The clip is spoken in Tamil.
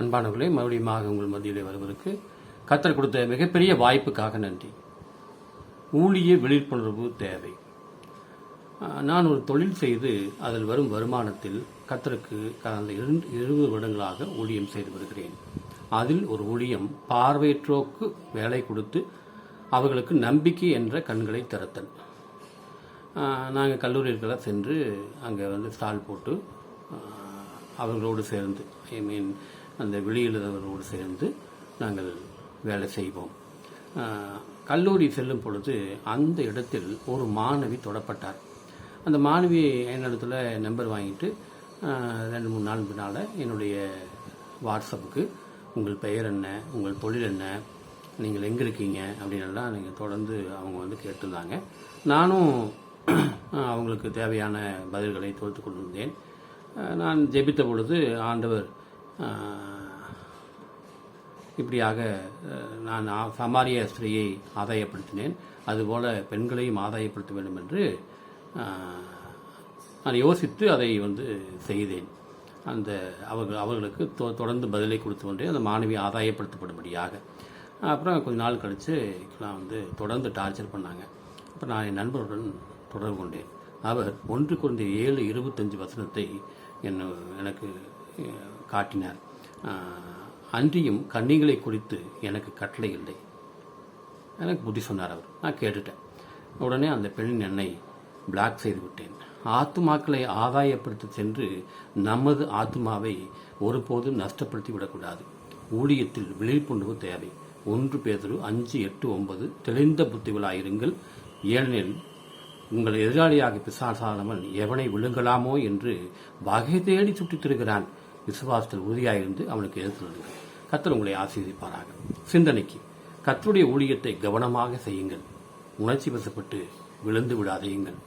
அன்பானவர்களே மறுபடியும் உங்கள் மத்தியிலே வருவதற்கு கத்தர் கொடுத்த மிகப்பெரிய வாய்ப்புக்காக நன்றி. ஊழிய விழிப்புணர்வு தேவை. நான் ஒரு தொழில் செய்து அதில் வரும் வருமானத்தில் கத்தருக்கு கடந்த இரண்டு இருபது வருடங்களாக ஊழியம் செய்து வருகிறேன். அதில் ஒரு ஊழியம் பார்வையற்றோக்கு வேலை கொடுத்து அவர்களுக்கு நம்பிக்கை என்ற கண்களை திறத்தல். நாங்கள் கல்லூரிகளுக்கெல்லாம் சென்று அங்கே வந்து ஸ்டால் போட்டு அவர்களோடு சேர்ந்து ஐ மீன் அந்த வெளியிடுறவர்களோடு சேர்ந்து நாங்கள் வேலை செய்வோம். கல்லூரி செல்லும் பொழுது அந்த இடத்தில் ஒரு மாணவி தொடப்பட்டார். அந்த மாணவி என்னிடத்துல நம்பர் வாங்கிட்டு ரெண்டு மூணு நாள் பின்னால் என்னுடைய வாட்ஸ்அப்புக்கு உங்கள் பெயர் என்ன? உங்கள் தொழில் என்ன? நீங்கள் எங்கே இருக்கீங்க? அப்படின்னெல்லாம் நீங்கள் தொடர்ந்து அவங்க வந்து கேட்டிருந்தாங்க. நானும் அவங்களுக்கு தேவையான பதில்களை தொடுத்து கொண்டிருந்தேன். நான் ஜெபித்த பொழுது ஆண்டவர் இப்படியாக நான் சமாரிய ஸ்திரீயை ஆதாயப்படுத்தினேன். அதுபோல் பெண்களையும் ஆதாயப்படுத்த வேண்டும் என்று நான் யோசித்து அதை வந்து செய்தேன். அந்த அவர்கள் அவர்களுக்கு தொ- தொடர்ந்து பதிலை கொடுத்து கொண்டே அந்த மாணவி ஆதாயப்படுத்தப்படும்படியாக. அப்புறம் கொஞ்ச நாள் கழித்து நான் வந்து தொடர்ந்து டார்ச்சர் பண்ணாங்க. அப்புறம் நான் என் நண்பருடன் தொடர்பு கொண்டேன். அவர் ஒன்று குறைந்த ஏழு இருபத்தஞ்சு வசனத்தை என்ன எனக்கு காட்டினார். அன்றியும் கன்னிகளை குறித்து எனக்கு கட்டளை இல்லை. எனக்கு புத்தி சொன்னார் அவர். நான் கேட்டுட்டேன். உடனே அந்த பெண் என்னை பிளாக் செய்து விட்டேன். ஆத்மாக்களை ஆதாயப்படுத்தி சென்று நமது ஆத்மாவை ஒருபோதும் நஷ்டப்படுத்தி விடக்கூடாது. ஊழியத்தில் விழிப்புணர்வு தேவை. ஒன்று பேதரு அஞ்சு எட்டு ஒன்பது தெளிந்த புத்திகளாயிருங்கள் ஏனெனில் உங்கள் எதிராளியாக பிசாசானவன் எவனை விழுங்கலாமோ என்று வகை தேடி சுட்டித்திருக்கிறான் விசுவாசத்தில் உறுதியாயிருந்து அவனுக்கு எதிர்த்து கத்தர் உங்களை ஆசீர்வதிப்பாராக. சிந்தனைக்கு கத்தருடைய ஊழியத்தை கவனமாக செய்யுங்கள். உணர்ச்சி வசப்பட்டு விழுந்து விடாதையுங்கள்